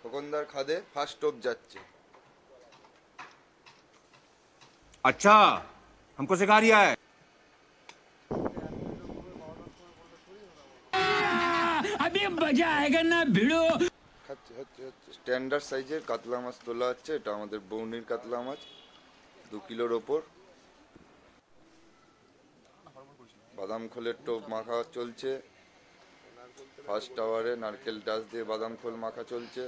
খোকনদার খাদে ফার্স্ট টোপ যাচ্ছে अच्छा हमको सिखा रिया है अभी मजा आएगा ना भिड़ो খাচ্ছে হচ্ছে হচ্ছে স্ট্যান্ডার্ড সাইজের কাতলা মাছ তোলা হচ্ছে এটা আমাদের বৌনির কাতলা মাছ দু কিলোর ওপর বাদাম খোলের টোপ মাখা চলছে ফার্স্ট টাওয়ারে নারকেল ডাস দিয়ে বাদাম খোল মাখা চলছে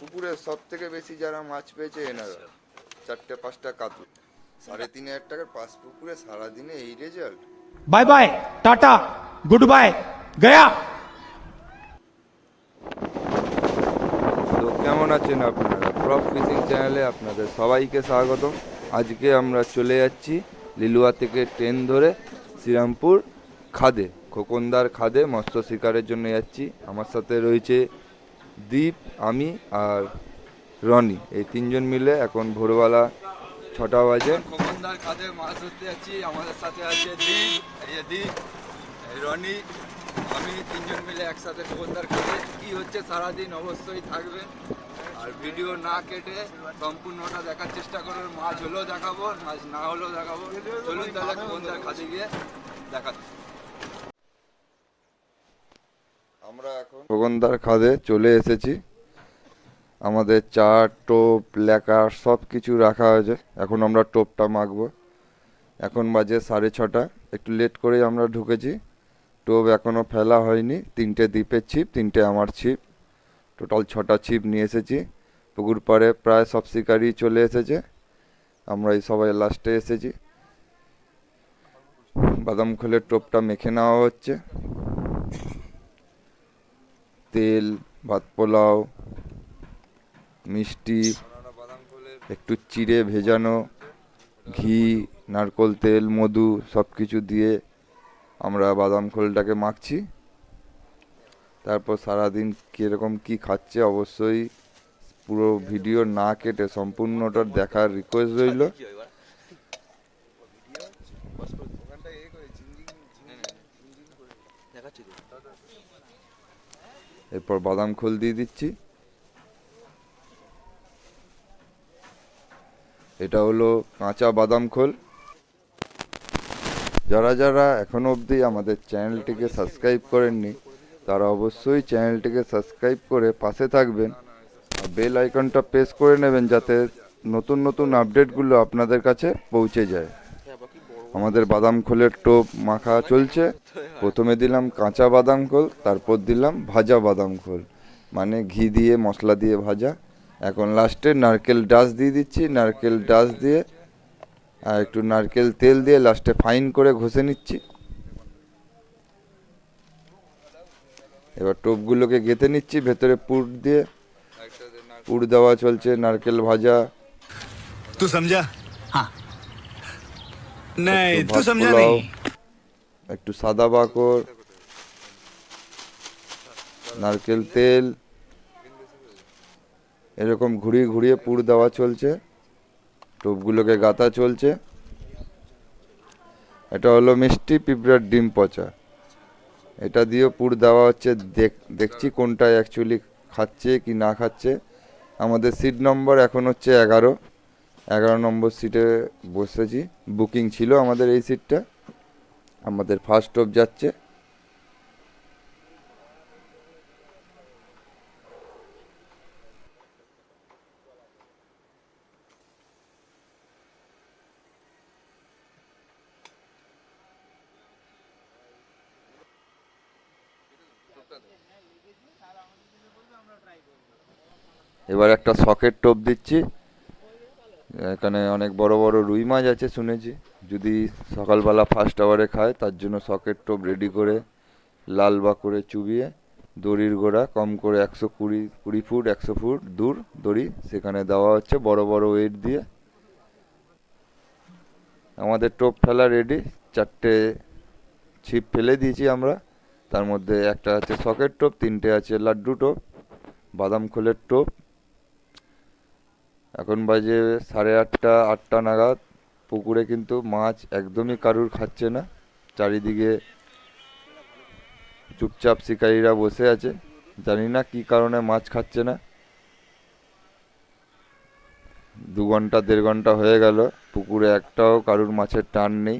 পুকুরে সব থেকে বেশি যারা মাছ পেয়েছে এনারা। চারটে পাঁচটা কাতু সাড়ে তিন হাজার টাকার পাঁচ পুকুরে সারাদিনে এই result bye bye tata good bye Gaya তো কেমন আছেন আপনারা? ক্রপ ফিশিং চ্যানেলে আপনাদের সবাইকে স্বাগত আজকে আমরা চলে যাচ্ছি লিলুয়া থেকে ট্রেন ধরে শ্রীরামপুর খাদে খোকনদার খাদে মৎস্য শিকারের জন্য যাচ্ছি। আমার সাথে রয়েছে দীপ, আমি আর রনি, এই তিনজন মিলে এখন ভোরবেলা ছটা বাজে। খোকনদার খাদে মাছ ধরতে যাচ্ছি, আমাদের সাথে আছে দীপ, এই যে রনি, আমি তিনজন মিলে একসাথে খোকনদার খাদে কি হচ্ছে, সারাদিন অবশ্যই থাকবেন আর ভিডিও না কেটে সম্পূর্ণটা দেখার চেষ্টা করবেন মাছ হলেও দেখাবো, মাছ না হলেও দেখাবো। চলুন তাহলে খোকনদার খাদে গিয়ে দেখাচ্ছি। আমরা এখন খোকনদার খাদে চলে এসেছি। আমাদের চার টোপ লেকার সব কিছু রাখা হয়েছে। এখন আমরা টোপটা মাখবো। এখন বাজে সাড়ে ছটা। একটু লেট করেই আমরা ঢুকেছি। টোপ এখনও ফেলা হয়নি। তিনটে দ্বীপের ছিপ, তিনটে আমার ছিপ। টোটাল ছটা ছিপ নিয়ে এসেছি। পুকুর পাড়ে প্রায় সব শিকারি চলে এসেছে। আমরা এই সবাই লাস্টে এসেছি। বাদাম খোলের টোপটা মেখে নেওয়া হচ্ছে। তেল, ভাত পোলাও, মিষ্টি, একটু চিড়ে ভেজানো, ঘি, নারকোল তেল, মধু সব কিছু দিয়ে আমরা বাদাম খোলটাকে মাখছি। তারপর সারাদিন কীরকম কি খাচ্ছে অবশ্যই পুরো ভিডিও না কেটে সম্পূর্ণটা দেখার রিকোয়েস্ট রইল। এরপর বাদাম খোল দিয়ে দিচ্ছি। এটা হলো কাঁচা বাদাম খোল। যারা যারা এখনও অবধি আমাদের চ্যানেলটিকে সাবস্ক্রাইব করেননি, তারা অবশ্যই চ্যানেলটিকে সাবস্ক্রাইব করে পাশে থাকবেন আর বেল আইকনটা প্রেস করে নেবেন যাতে নতুন নতুন আপডেটগুলো আপনাদের কাছে পৌঁছে যায়। আমাদের বাদাম খোলের টোপ মাখা চলছে। প্রথমে দিলাম কাঁচা বাদাম খোল তারপর দিলাম ভাজা বাদাম খোল। মানে ঘি দিয়ে মশলা দিয়ে ভাজা। এখন লাস্টে নারকেল ডাস দিয়ে দিচ্ছি নারকেল ডাস দিয়ে আর একটু নারকেল তেল দিয়ে লাস্টে ফাইন করে ঘষে নিচ্ছি। এবার টোপগুলোকে গেঁথে নিচ্ছি ভেতরে পুর দিয়ে। পুর দেওয়া চলছে নারকেল ভাজা। তুই সমঝা হ্যাঁ नहीं একটু तू ভাত समझा পোলাও, नहीं একটু সাদা বাকর নারকেল তেল এরকম ঘুরিয়ে ঘুরিয়ে পুর দেওয়া চলছে টোপগুলোকে গাঁথা চলছে এটা হলো মিষ্টি পিঁপড়ার ডিম পচা এটা দিয়েও পুর দেওয়া হচ্ছে দেখ দেখছি কোনটা অ্যাকচুয়ালি খাচ্ছে কি না খাচ্ছে আমাদের সিট নম্বর এখন হচ্ছে এগারো এগারো নম্বর সিটে বসেছি। বুকিং ছিল আমাদের এই সিটটা আমাদের ফার্স্ট স্টপ যাচ্ছে। এবার একটা সকেট টোপ দিচ্ছি। এখানে অনেক বড় বড় রুই মাছ আছে শুনেছি। যদি সকালবেলা ফার্স্ট আওয়ারে খায়, তার জন্য সকেট টোপ রেডি করে লাল বা করে চুবিয়ে দড়ির গোড়া কম করে একশো কুড়ি কুড়ি ফুট, একশো ফুট দূর দড়ি সেখানে দেওয়া হচ্ছে বড় বড় ওয়েট দিয়ে। আমাদের টোপ ফেলা রেডি চারটে ছিপ ফেলে দিয়েছি আমরা। তার মধ্যে একটা আছে সকেট টোপ, তিনটে আছে লাড্ডু টোপ, বাদাম খোলের টোপ এখন বাজে সাড়ে আটটা আটটা নাগাদ। পুকুরে কিন্তু মাছ একদমই কারুর খাচ্ছে না। চারিদিকে চুপচাপ শিকারীরা বসে আছে। জানি না কি কারণে মাছ খাচ্ছে না। দু ঘণ্টা, দেড় ঘণ্টা হয়ে গেল। পুকুরে একটাও কারুর মাছের টান নেই।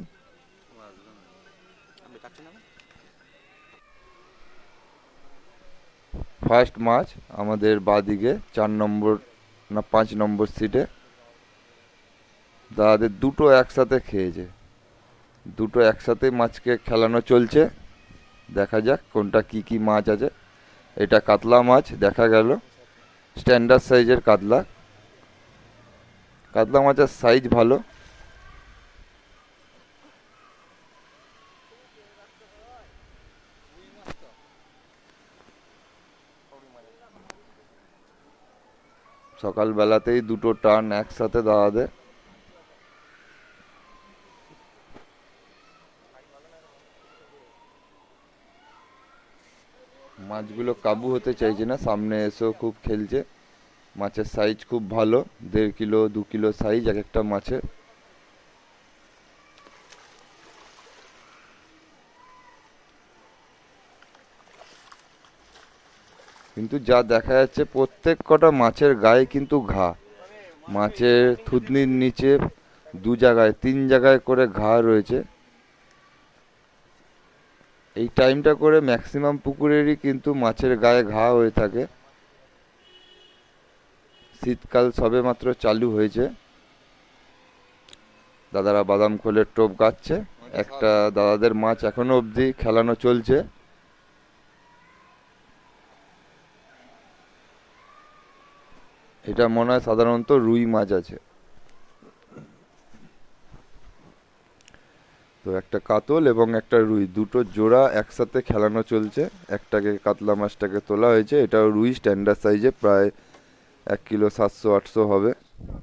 ফার্স্ট মাছ আমাদের বাদিকে চার নম্বর না পাঁচ নম্বর সিটে দাদাদের দুটো একসাথে খেয়েছে। দুটো একসাথে মাছকে খেলানো চলছে। দেখা যাক কোনটা কি কি মাছ আছে। এটা কাতলা মাছ, দেখা গেল। স্ট্যান্ডার্ড সাইজের কাতলা। কাতলা মাছের সাইজ ভালো। সকালবেলাতেই দুটো টার্ন একসাথে দাদাদের মাছগুলো কাবু হতে চাইছে না, সামনে এসেও খুব খেলছে। মাছের সাইজ খুব ভালো, দেড় কিলো, দু কিলো সাইজ এক একটা মাছের। কিন্তু যা দেখা যাচ্ছে, প্রত্যেক কটা মাছের গায়ে কিন্তু ঘা। মাছের থুতনির নিচে দু জায়গায়, তিন জায়গায় করে ঘা রয়েছে। এই টাইমটা করে ম্যাক্সিমাম পুকুরেরই কিন্তু মাছের গায়ে ঘা হয়ে থাকে। শীতকাল সবে মাত্র চালু হয়েছে। দাদারা বাদাম খোলের টোপ গাচ্ছে। একটা দাদাদের মাছ এখনও অবধি খেলানো চলছে। এটা মনে হয় সাধারণত রুই মাছ আছে। তো একটা কাতল এবং একটা রুই, দুটো জোড়া একসাথে খেলানো চলছে। একটাকে কাতলা মাছটাকে তোলা হয়েছে। এটাও রুই স্ট্যান্ডার্ড সাইজে প্রায় এক কিলো সাতশো, আটশো হবে।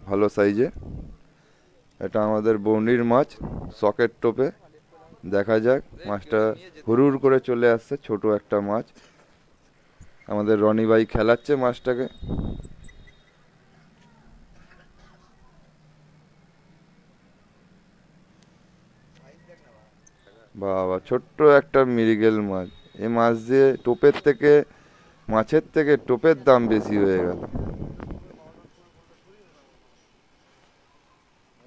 ভালো সাইজে এটা আমাদের বৌনির মাছ সকেট টোপে। দেখা যাক, মাছটা হুড়ুর করে চলে আসছে, ছোট একটা মাছ। আমাদের রনি ভাই খেলাচ্ছে মাছটাকে। বাবা ছোট্ট একটা মিরিগেল মাছ। এই মাছ দিয়ে টোপের থেকে মাছের থেকে টোপের দাম বেশি হয়ে গেল।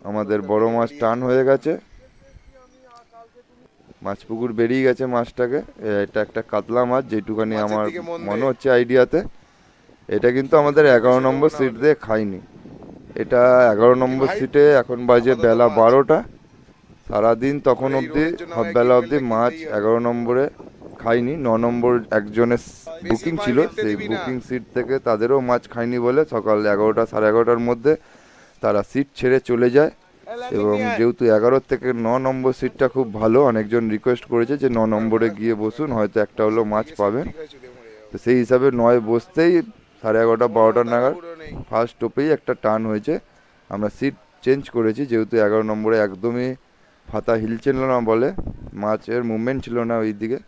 আমাদের বড় মাছ টান হয়ে গেছে। মাছ পুকুর বেরিয়ে গেছে মাছটাকে। এটা একটা কাতলা মাছ যেটুকানি আমার মনে হচ্ছে আইডিয়াতে। এটা কিন্তু আমাদের এগারো নম্বর সিট দিয়ে খাইনি। এটা এগারো নম্বর সিটে এখন বাজে বেলা বারোটা। সারাদিন তখন অবধি বেলা অবধি মাছ এগারো নম্বরে খাইনি, ন নম্বর একজনের বুকিং ছিল, সেই বুকিং সিট থেকে তাদেরও মাছ খাইনি বলে সকাল এগারোটা সাড়ে এগারোটার মধ্যে তারা সিট ছেড়ে চলে যায়। এবং যেহেতু এগারো থেকে ন নম্বর সিটটা খুব ভালো, অনেকজন রিকোয়েস্ট করেছে যে ন নম্বরে গিয়ে বসুন, হয়তো একটা হলো মাছ পাবেন। তো সেই হিসাবে নয় বসতেই সাড়ে এগারোটা, বারোটা নাগাদ ফার্স্ট টোপেই একটা টান হয়েছে। আমরা সিট চেঞ্জ করেছি, যেহেতু এগারো নম্বরে একদমই ফাতা হিলছিল না বলে মাছের মুভমেন্ট ছিল না ওই দিকে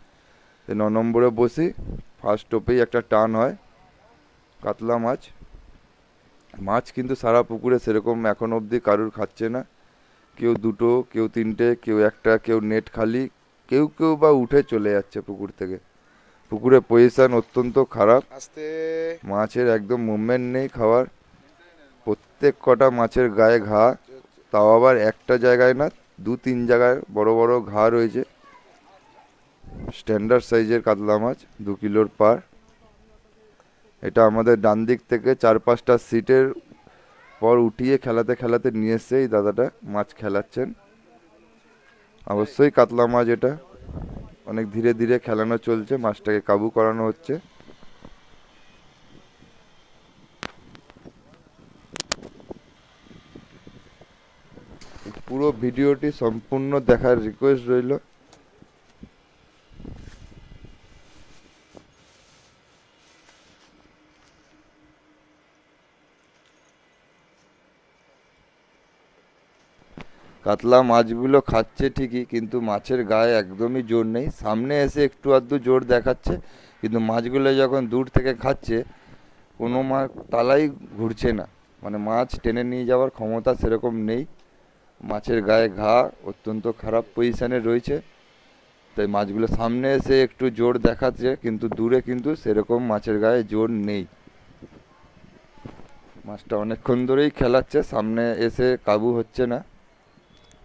ন নম্বরে বসি ফার্স্ট টোপেই একটা টান হয় কাতলা মাছ। মাছ কিন্তু সারা পুকুরে সেরকম এখন অবধি কারুর খাচ্ছে না। কেউ দুটো কেউ তিনটে কেউ একটা কেউ নেট খালি কেউ কেউ বা উঠে চলে যাচ্ছে পুকুর থেকে। পুকুরে পজিশন অত্যন্ত খারাপ। মাছের একদম মুভমেন্ট নেই খাওয়ার। প্রত্যেক কটা মাছের গায়ে ঘা তাও আবার একটা জায়গায় না দু তিন জায়গায় বড় বড় ঘা রয়েছে। স্ট্যান্ডার্ড সাইজের কাতলা মাছ, দু কিলোর পার। এটা আমাদের ডান দিক থেকে চার পাঁচটা সিটের পর উঠিয়ে খেলাতে খেলাতে নিয়ে এসছে এই দাদাটা, মাছ খেলাচ্ছেন। অবশ্যই কাতলা মাছ এটা। অনেক ধীরে ধীরে খেলানো চলছে, মাছটাকে কাবু করানো হচ্ছে। পুরো ভিডিওটি সম্পূর্ণ দেখার রিকোয়েস্ট রইল। কাতলা মাছগুলো খাচ্ছে ঠিকই, কিন্তু মাছের গায়ে একদমই জোর নেই। সামনে এসে একটু আধটু জোর দেখাচ্ছে, কিন্তু মাছগুলো যখন দূর থেকে খাচ্ছে, কোনো মাছ তালাই ঘুরছে না। মানে মাছ টেনে নিয়ে যাওয়ার ক্ষমতা সেরকম নেই। মাছের গায়ে ঘা, অত্যন্ত খারাপ পজিশানে রয়েছে। তাই মাছগুলো সামনে এসে একটু জোর দেখাচ্ছে, কিন্তু দূরে কিন্তু সেরকম মাছের গায়ে জোর নেই। মাছটা অনেকক্ষণ ধরেই খেলাচ্ছে, সামনে এসে কাবু হচ্ছে না।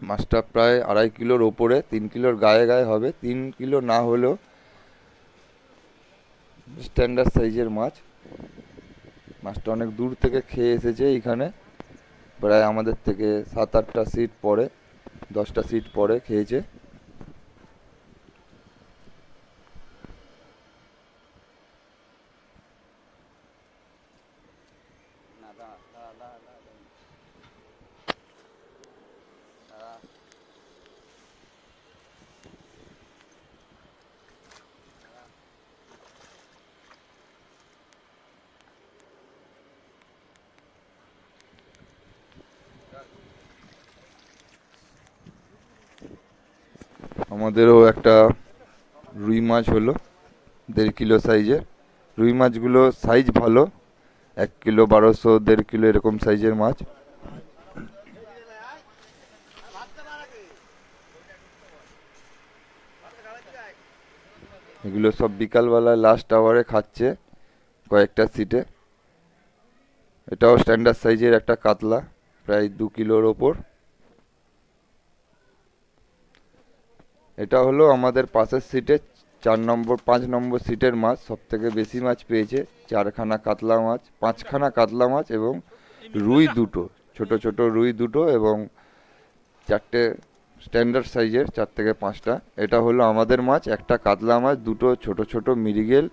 মাছটা প্রায় আড়াই কিলোর ওপরে, তিন কিলোর গায়ে গায়ে হবে। তিন কিলো না হলেও স্ট্যান্ডার্ড সাইজের মাছ। মাছটা অনেক দূর থেকে খেয়ে এসেছে এইখানে। প্রায় আমাদের থেকে সাত আটটা সিট পরে দশটা সিট পরে খেয়েছে। আমাদেরও একটা রুই মাছ হলো, দেড় কিলো সাইজের। রুই মাছগুলো সাইজ ভালো, এক কিলো বারোশো, দেড় কিলো এরকম সাইজের মাছ। এগুলো সব বিকালবেলায় লাস্ট আওয়ারে খাচ্ছে কয়েকটা সিটে এটাও স্ট্যান্ডার্ড সাইজের একটা কাতলা, প্রায় দু কিলোর ওপর। এটা হলো আমাদের পাশের সিটে চার নম্বর, পাঁচ নম্বর সিটের মাছ সব থেকে বেশি মাছ পেয়েছে। চারখানা কাতলা মাছ, পাঁচখানা কাতলা মাছ এবং রুই দুটো, ছোট ছোট রুই দুটো এবং চারটে স্ট্যান্ডার্ড সাইজের চার থেকে পাঁচটা। এটা হলো আমাদের মাছ, একটা কাতলা মাছ, দুটো ছোট ছোট মিরিগেল,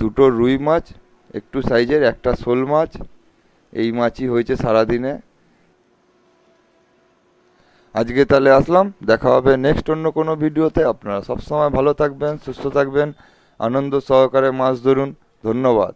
দুটো রুই মাছ, একটু সাইজের একটা শোল মাছ। এই মাছই হয়েছে সারাদিনে। আজকে তাহলে আসলাম, দেখা হবে নেক্সট অন্য কোনো ভিডিওতে। আপনারা সবসময় ভালো থাকবেন, সুস্থ থাকবেন, আনন্দ সহকারে মাছ ধরুন। ধন্যবাদ।